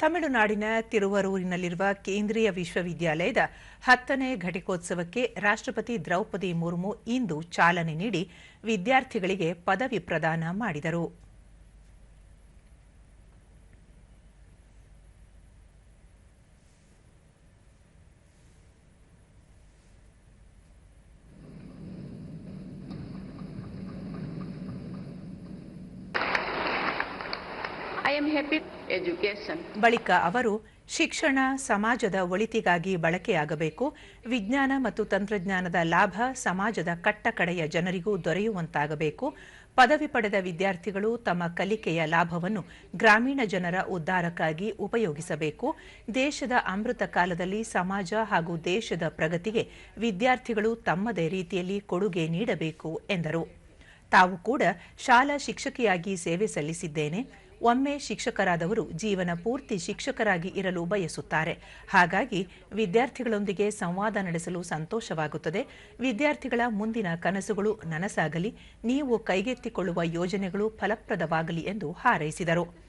ತಮಿಳುನಾಡಿನ ತಿರುವರೂರಿನಲ್ಲಿರುವ ಕೇಂದ್ರೀಯ ವಿಶ್ವವಿದ್ಯಾಲಯದ ಹತ್ತನೇ ಘಟಿಕೋತ್ಸವಕ್ಕೆ ರಾಷ್ಟ್ರಪತಿ ದ್ರೌಪದಿ ಮುರ್ಮು ಇಂದು ಚಾಲನೆ ನೀಡಿ ವಿದ್ಯಾರ್ಥಿಗಳಿಗೆ ಪದವಿ ಪ್ರದಾನ ಮಾಡಿದರು. Am happy. Education. ಬಳಿಕ ಅವರು ಶಿಕ್ಷಣ, ಸಮಾಜದ ಒಳಿತಿಗಾಗಿ ಬಳಕೆಯಾಗಬೇಕು, ವಿಜ್ಞಾನ ಮತ್ತು ತಂತ್ರಜ್ಞಾನದ ಲಾಭ ಸಮಾಜದ ಕಟ್ಟಕಡೆಯ ಜನರಿಗೂ ದೊರೆಯುವಂತಾಗಬೇಕು. ಪದವಿ ಪಡೆದ ವಿದ್ಯಾರ್ಥಿಗಳು ತಮ್ಮ ಕಲಿಕೆಯ ಲಾಭವನ್ನು ಗ್ರಾಮೀಣ ಜನರ ಉದ್ದಾರಕ್ಕಾಗಿ ಉಪಯೋಗಿಸಬೇಕು. ದೇಶದ ಅಮೃತ ಕಾಲದಲ್ಲಿ ಸಮಾಜ ಹಾಗೂ ದೇಶದ ಪ್ರಗತಿಗೆ ವಿದ್ಯಾರ್ಥಿಗಳು ತಮ್ಮದೇ ರೀತಿಯಲ್ಲಿ ಕೊಡುಗೆ ನೀಡಬೇಕು ಎಂದರು. ತಾವು ಕೂಡ ಶಾಲಾ ಶಿಕ್ಷಕಿಯಾಗಿ ಸೇವೆ ಸಲ್ಲಿಸಿದ್ದೇನೆ. ಒಮ್ಮೆ ಶಿಕ್ಷಕರಾದವರು ಜೀವನ ಪೂರ್ತಿ ಶಿಕ್ಷಕರಾಗಿ ಇರಲು ಬಯಸುತ್ತಾರೆ. ಹಾಗಾಗಿ ವಿದ್ಯಾರ್ಥಿಗಳೊಂದಿಗೆ ಸಂವಾದ ನಡೆಸಲು ಸಂತೋಷವಾಗುತ್ತದೆ. ವಿದ್ಯಾರ್ಥಿಗಳ ಮುಂದಿನ ಕನಸುಗಳು ನನಸಾಗಲಿ. ನೀವು ಕೈಗೆತ್ತಿಕೊಳ್ಳುವ ಯೋಜನೆಗಳು ಫಲಪ್ರದವಾಗಲಿ ಎಂದು ಹಾರೈಸಿದರು.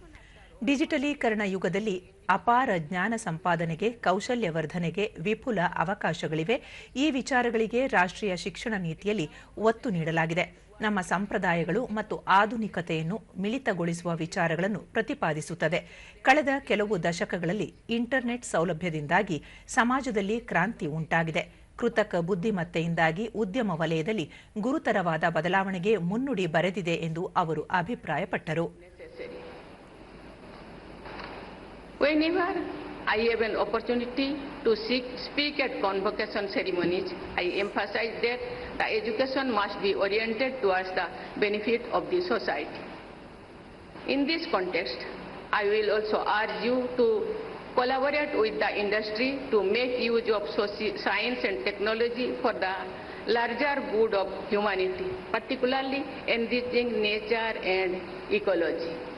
ಡಿಜಿಟಲೀಕರಣ ಯುಗದಲ್ಲಿ ಅಪಾರ ಜ್ಞಾನ ಸಂಪಾದನೆಗೆ ಕೌಶಲ್ಯ ವರ್ಧನೆಗೆ ವಿಪುಲ ಅವಕಾಶಗಳಿವೆ. ಈ ವಿಚಾರಗಳಿಗೆ ರಾಷ್ಟ್ರೀಯ ಶಿಕ್ಷಣ ನೀತಿಯಲ್ಲಿ ಒತ್ತು ನೀಡಲಾಗಿದೆ. ನಮ್ಮ ಸಂಪ್ರದಾಯಗಳು ಮತ್ತು ಆಧುನಿಕತೆಯನ್ನು ಮಿಳಿತಗೊಳಿಸುವ ವಿಚಾರಗಳನ್ನು ಪ್ರತಿಪಾದಿಸುತ್ತದೆ. ಕಳೆದ ಕೆಲವು ದಶಕಗಳಲ್ಲಿ ಇಂಟರ್ನೆಟ್ ಸೌಲಭ್ಯದಿಂದಾಗಿ ಸಮಾಜದಲ್ಲಿ ಕ್ರಾಂತಿ ಉಂಟಾಗಿದೆ. ಕೃತಕ ಬುದ್ಧಿಮತ್ತೆಯಿಂದಾಗಿ ಉದ್ಯಮ ವಲಯದಲ್ಲಿ ಗುರುತರವಾದ ಬದಲಾವಣೆಗೆ ಮುನ್ನುಡಿ ಬರೆದಿದೆ ಎಂದು ಅವರು ಅಭಿಪ್ರಾಯಪಟ್ಟರು. Whenever I have an opportunity to seek, speak at convocation ceremonies, I emphasize that the education must be oriented towards the benefit of the society. In this context, I will also urge you to collaborate with the industry to make use of science and technology for the larger good of humanity, particularly enriching nature and ecology.